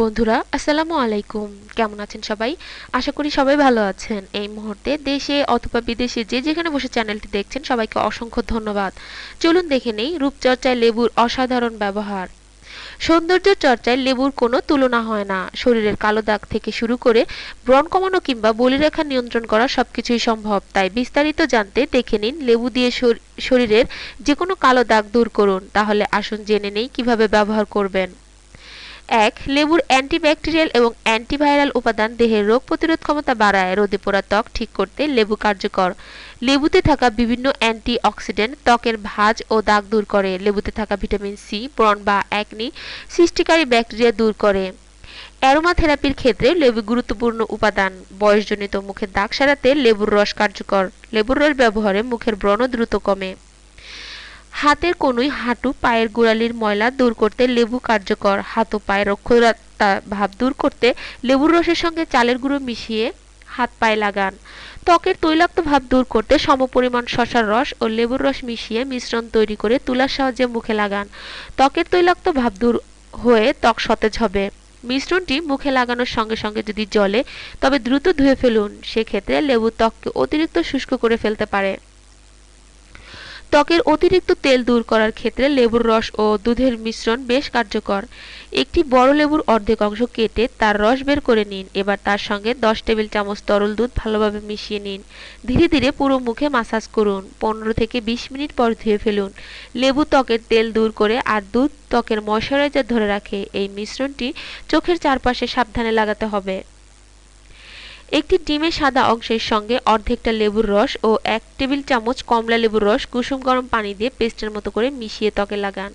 বন্ধুরা, আসসালামু আলাইকুম। কেমন আছেন সবাই? আশা করি সবাই ভালো আছেন। এই মুহূর্তে দেশে অথবা বিদেশে যে যেখানে বসে চ্যানেলটি দেখছেন, সবাইকে অসংখ্য ধন্যবাদ। চলুন দেখে নেই রূপচর্চায় লেবুর অসাধারণ ব্যবহার। সৌন্দর্য চর্চায় লেবুর কোনো তুলনা হয় না। শরীরের কালো দাগ থেকে শুরু করে ব্রণ কমানো কিংবা বলিরেখা নিয়ন্ত্রণ করা সবকিছুই সম্ভব। তাই বিস্তারিত জানতে দেখে নিন লেবু দিয়ে শরীরের যে কোনো কালো দাগ দূর করুন। তাহলে আসুন জেনে নেই কীভাবে ব্যবহার করবেন। এক, লেবুর অ্যান্টিব্যাকটেরিয়াল এবং অ্যান্টিভাইরাল উপাদান দেহের রোগ প্রতিরোধ ক্ষমতা বাড়ায়। রোদে পোড়া ত্বক ঠিক করতে লেবু কার্যকর। লেবুতে থাকা বিভিন্ন অ্যান্টি অক্সিডেন্ট ত্বকের ভাঁজ ও দাগ দূর করে। লেবুতে থাকা ভিটামিন সি, ব্রণ বা একনি সৃষ্টিকারী ব্যাকটেরিয়া দূর করে। অ্যারোমা থেরাপির ক্ষেত্রে লেবু গুরুত্বপূর্ণ উপাদান। বয়সজনিত মুখের দাগ সারাতে লেবুর রস কার্যকর। লেবুর রস ব্যবহারে মুখের ব্রণ দ্রুত কমে। হাতের কনুই হাঁটু, পায়ের গোড়ালির ময়লা দূর করতে লেবু কার্যকর, হাত ও পায়ের অক্ষরতা ভাব দূর করতে লেবুর রসের সঙ্গে চালের গুঁড়ো মিশিয়ে হাত পায়ে লাগান। ত্বকের তৈলাক্ত ভাব দূর করতে সমপরিমাণ শশার রস ও লেবুর রস মিশিয়ে মিশ্রণ তৈরি করে তুলার সাহায্যে মুখে লাগান। ত্বকের তৈলাক্ত ভাব দূর হয়ে ত্বক সতেজ হবে। মিশ্রণটি মুখে লাগানোর সঙ্গে সঙ্গে যদি জলে তবে দ্রুত ধুয়ে ফেলুন। সেক্ষেত্রে লেবু ত্বককে অতিরিক্ত শুষ্ক করে ফেলতে পারে। ত্বকের অতিরিক্ত তেল দূর করার ক্ষেত্রে লেবুর রস ও দুধের মিশ্রণ বেশ কার্যকর। একটি বড় লেবুর অর্ধেক অংশ কেটে তার রস বের করে নিন। এবার তার সঙ্গে দশ টেবিল চামচ তরল দুধ ভালোভাবে মিশিয়ে নিন। ধীরে ধীরে পুরো মুখে মাসাজ করুন। পনেরো থেকে বিশ মিনিট পর ধুয়ে ফেলুন। লেবু ত্বকের তেল দূর করে আর দুধ ত্বকের ময়শ্চারাইজার ধরে রাখে। এই মিশ্রণটি চোখের চারপাশে সাবধানে লাগাতে হবে। একটি ডিমের সাদা অংশের সঙ্গে অর্ধেকটা লেবুর রস ও এক টেবিল চামচ কমলা লেবুর রস কুসুম গরম পানি দিয়ে পেস্টের মতো করে মিশিয়ে ত্বকে লাগান।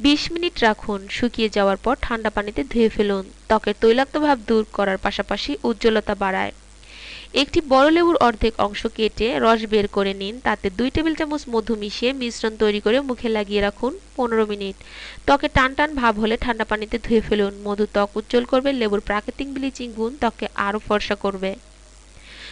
বিশ মিনিট রাখুন। শুকিয়ে যাওয়ার পর ঠান্ডা পানিতে ধুয়ে ফেলুন। ত্বকের তৈলাক্ত ভাব দূর করার পাশাপাশি উজ্জ্বলতা বাড়ায়। একটি বড় লেবুর অর্ধেক অংশ কেটে রস বের করে নিন। তাতে দুই টেবিল চামচ মধু মিশিয়ে মিশ্রণ তৈরি করে মুখে লাগিয়ে রাখুন পনেরো মিনিট। ত্বকে টান টান ভাব হলে ঠান্ডা পানিতে ধুয়ে ফেলুন। মধু ত্বক উজ্জ্বল করবে, লেবুর প্রাকৃতিক ব্লিচিং গুণ ত্বকে আরও ফর্সা করবে।